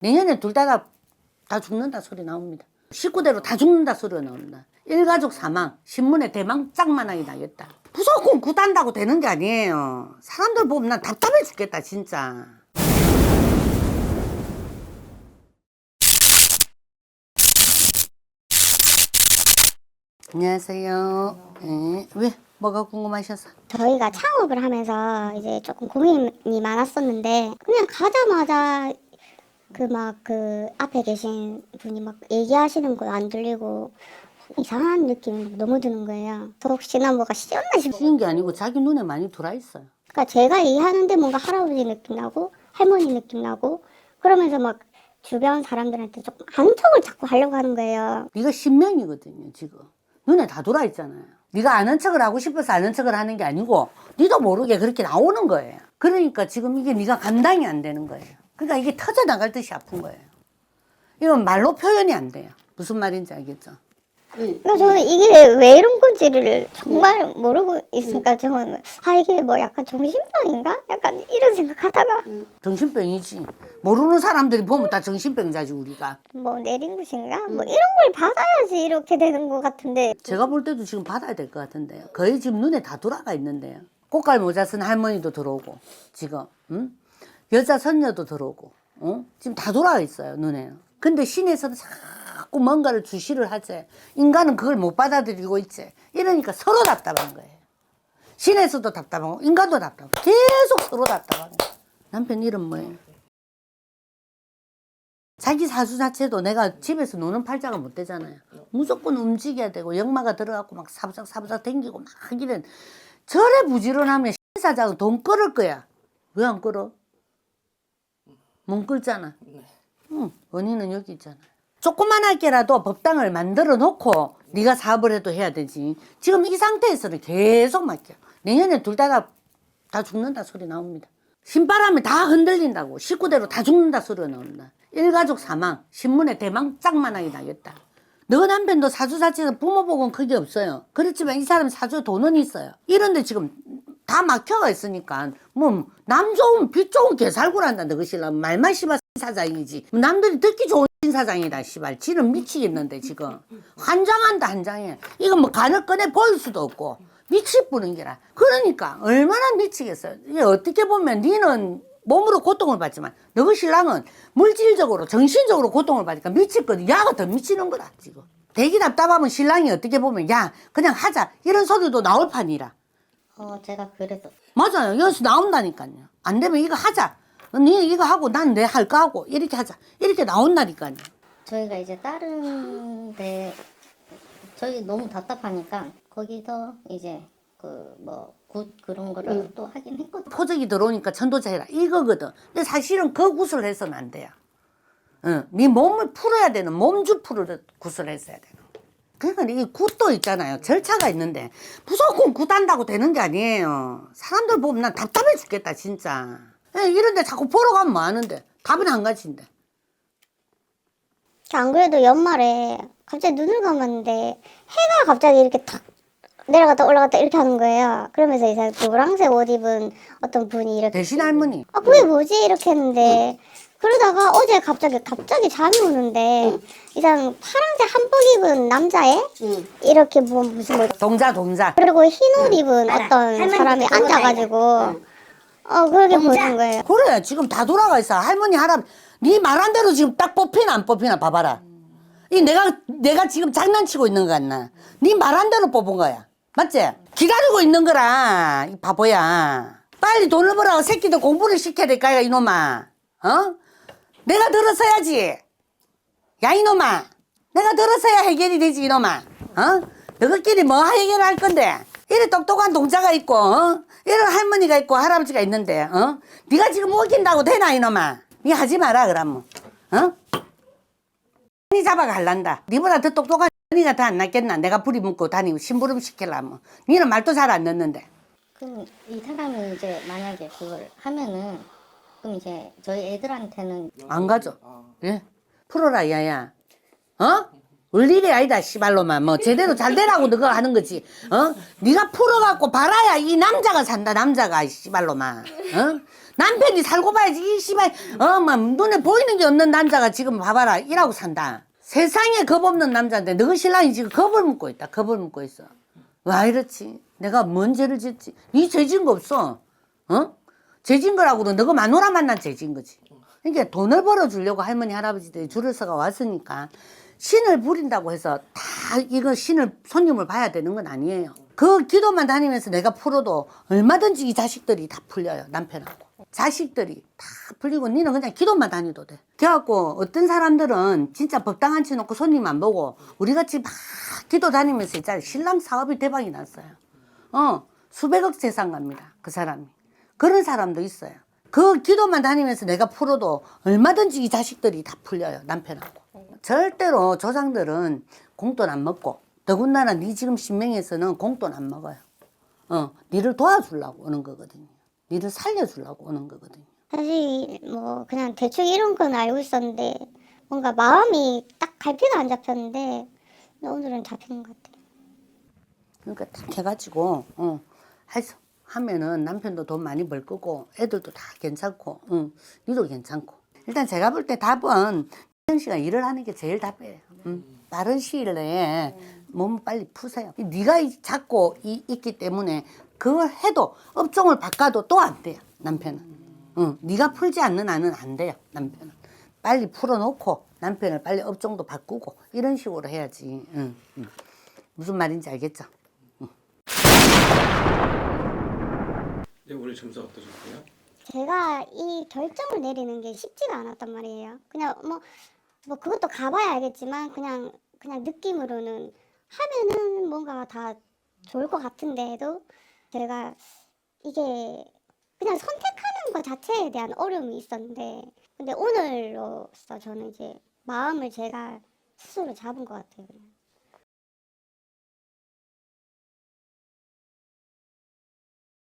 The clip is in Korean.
내년에 둘다다 죽는다 소리 나옵니다. 식구대로 다 죽는다 소리가 나옵니다. 일가족 사망, 신문에 대망짝만하게 나겠다. 무조건 구단다고 되는 게 아니에요. 사람들 보면 난 답답해 죽겠다, 진짜. 안녕하세요. 네, 왜? 뭐가 궁금하셔서? 저희가 창업을 하면서 이제 조금 고민이 많았었는데 그냥 가자마자 그막그 앞에 계신 분이 막 얘기하시는 거안 들리고 이상한 느낌이 막 너무 드는 거예요. 저 혹시나 뭐가 씌었나 싶어. 쉬운 게 아니고 자기 눈에 많이 들어와 있어요. 그러니까 제가 얘기하는데 뭔가 할아버지 느낌 나고 할머니 느낌 나고 그러면서 막 주변 사람들한테 조금 아는 척을 자꾸 하려고 하는 거예요. 네가 신명이거든요 지금 눈에 다 돌아 있잖아요 네가 아는 척을 하고 싶어서 아는 척을 하는 게 아니고 네도 모르게 그렇게 나오는 거예요 그러니까 지금 이게 네가 감당이 안 되는 거예요 그러니까 이게 터져 나갈 듯이 아픈 거예요. 이건 말로 표현이 안 돼요. 무슨 말인지 알겠죠? 그러니까 저는 이게 왜 이런 건지를 정말 모르고 있으니까 저는 아 이게 뭐 약간 정신병인가? 약간 이런 생각하다가. 정신병이지. 모르는 사람들이 보면 다 정신병자지 우리가. 뭐 내린 것인가? 뭐 이런 걸 받아야지 이렇게 되는 것 같은데. 제가 볼 때도 지금 받아야 될 것 같은데요. 거의 지금 눈에 다 돌아가 있는데요. 꽃갈 모자 쓴 할머니도 들어오고 지금 응? 여자 선녀도 들어오고 어? 지금 다 돌아가 있어요 눈에. 근데 신에서는 자꾸 뭔가를 주시를 하지. 인간은 그걸 못 받아들이고 있지. 이러니까 서로 답답한 거예요. 신에서도 답답하고 인간도 답답하고 계속 서로 답답한 거예요. 남편 이름 뭐예요? 자기 사수 자체도 내가 집에서 노는 팔자가 못 되잖아요. 무조건 움직여야 되고 역마가 들어갖고 막 사부작 사부작 댕기고 막 하기는 저래 부지런하면 신사장은 돈 끌을 거야. 왜 안 끌어? 못 끌잖아. 응, 원인은 여기 있잖아. 조그만하게라도 법당을 만들어 놓고 네가 사업을 해도 해야 되지. 지금 이 상태에서는 계속 맡겨. 내년에 둘다다 죽는다 소리 나옵니다. 신바람에 다 흔들린다고 식구대로 다 죽는다 소리가 나온다. 일가족 사망, 신문에 대망짝만하게 나겠다. 너 남편도 사주 자체는 부모 복은 크게 없어요. 그렇지만 이 사람 사주 돈은 있어요. 이런데 지금 다 막혀가 있으니까. 뭐 남 좋은 빚 좋은 개살구란다 신랑 말만 씨발 사장이지. 남들이 듣기 좋은 사장이다 씨발. 지는 미치겠는데 지금. 환장한다 환장해. 이거 뭐 간을 꺼내 보일 수도 없고. 미칠 뿐인 게라. 그러니까 얼마나 미치겠어요. 이게 어떻게 보면 니는 몸으로 고통을 받지만 너그 신랑은 물질적으로 정신적으로 고통을 받으니까 미칠거든 야가 더 미치는 거다 지금. 대기 답답하면 신랑이 어떻게 보면 야 그냥 하자. 이런 소리도 나올 판이라 어 제가 그래서 맞아요. 여기서 나온다니까요. 안 되면 이거 하자. 니 이거 하고 난 내 할 거 하고 이렇게 하자. 이렇게 나온다니까요. 저희가 이제 다른 데 저희 너무 답답하니까 거기서 이제 그 뭐 굿 그런 거를 또 하긴 했거든요. 포적이 들어오니까 천도자 해라. 이거거든. 근데 사실은 그 굿을 해서는 안 돼요. 응. 네 몸을 풀어야 되는 몸주 풀을 굿을 했어야 돼요. 그러니까 이 굿도 있잖아요. 절차가 있는데 무조건 굿한다고 되는 게 아니에요. 사람들 보면 난 답답해 죽겠다 진짜. 예, 이런데 자꾸 보러 가면 뭐 하는데 답은 한 가지인데. 안 그래도 연말에 갑자기 눈을 감았는데 해가 갑자기 이렇게 탁 내려갔다 올라갔다 이렇게 하는 거예요. 그러면서 이제 노란색 옷 입은 어떤 분이 이렇게 대신 할머니 아 그게 뭐지 이렇게 했는데 그러다가 어제 갑자기 갑자기 잠이 오는데 이 사람 파란색 한복 입은 남자애? 이렇게 뭐 무슨 뭐 동자 동자. 그리고 흰 옷 입은 어떤 사람이 앉아가지고. 어 그렇게 보는 거예요. 그래 지금 다 돌아가 있어. 할머니 할아버지. 네 말한 대로 지금 딱 뽑히나 안 뽑히나 봐봐라. 이 내가 내가 지금 장난치고 있는 거 같나? 네 말한 대로 뽑은 거야. 맞지? 기다리고 있는 거라 이 바보야. 빨리 돈을 벌라고 새끼들 공부를 시켜야 될까 이놈아? 어 내가 들어서야지. 야 이놈아. 내가 들어서야 해결이 되지 이놈아. 어? 너희끼리 뭐 해결할 건데? 이래 똑똑한 동자가 있고 어? 이런 할머니가 있고 할아버지가 있는데 어? 네가 지금 웃긴다고 되나 이놈아? 네 하지 마라 그러면 어니 잡아가 할란다. 니보다 더 똑똑한 니가 더 안 낫겠나? 내가 부리 묶고 다니고 심부름 시킬라면. 니는 말도 잘 안 듣는데. 그럼 이 사람이 이제 만약에 그걸 하면은 그럼 이제 저희 애들한테는 안 가죠. 예? 풀어라 야야. 어? 울 일이 아니다 씨발로만. 뭐 제대로 잘 되라고 너가 하는 거지. 어? 네가 풀어갖고 봐라야 이 남자가 산다 남자가 이 씨발로만. 어? 남편이 살고 봐야지 이 씨발. 어 막 눈에 보이는 게 없는 남자가 지금 봐봐라 이라고 산다. 세상에 겁 없는 남자인데 너 신랑이 지금 겁을 먹고 있다 겁을 먹고 있어. 와 이렇지. 내가 뭔 죄를 짓지? 니 죄진 거 없어. 어 죄진 거라고도 너가 마누라 만난 죄진 거지 그러니까 돈을 벌어주려고 할머니 할아버지들이 줄을 서가 왔으니까 신을 부린다고 해서 다 이거 신을 손님을 봐야 되는 건 아니에요. 그 기도만 다니면서 내가 풀어도 얼마든지 이 자식들이 다 풀려요 남편하고 자식들이 다 풀리고 니는 그냥 기도만 다니도 돼. 그래갖고 어떤 사람들은 진짜 법당 앉혀놓고 손님 안 보고 우리같이 막 기도 다니면서 있잖아요. 신랑 사업이 대박이 났어요. 어 수백억 재산 갑니다 그 사람이 그런 사람도 있어요. 그 기도만 다니면서 내가 풀어도 얼마든지 이 자식들이 다 풀려요 남편하고 절대로 조상들은 공돈 안 먹고 더군다나 네 지금 신명에서는 공돈 안 먹어요 어 니를 도와주려고 오는 거거든요 니를 살려주려고 오는 거거든요 사실 뭐 그냥 대충 이런 건 알고 있었는데 뭔가 마음이 딱 갈피가 안 잡혔는데 오늘은 잡히는 것 같아요. 그러니까 딱 해가지고 어 해서 하면은 남편도 돈 많이 벌 거고 애들도 다 괜찮고 응 니도 괜찮고 일단 제가 볼 때 답은 현 씨가 일을 하는 게 제일 답이에요. 응. 빠른 시일 내에 몸 빨리 푸세요. 이- 잡고 이, 있기 때문에 그걸 해도 업종을 바꿔도 또 안 돼요 남편은. 응. 네가 풀지 않는 한은 안 돼요 남편은. 빨리 풀어놓고 남편을 빨리 업종도 바꾸고 이런 식으로 해야지. 응. 응. 무슨 말인지 알겠죠? 네, 오늘 점수 어떠셨어요? 제가 이 결정을 내리는 게 쉽지가 않았단 말이에요. 그냥 뭐, 뭐 그것도 가봐야 알겠지만 그냥 그냥 느낌으로는 하면은 뭔가 다 좋을 것 같은데도 제가 이게 그냥 선택하는 것 자체에 대한 어려움이 있었는데 근데 오늘로써 저는 이제 마음을 제가 스스로 잡은 것 같아요. 그냥.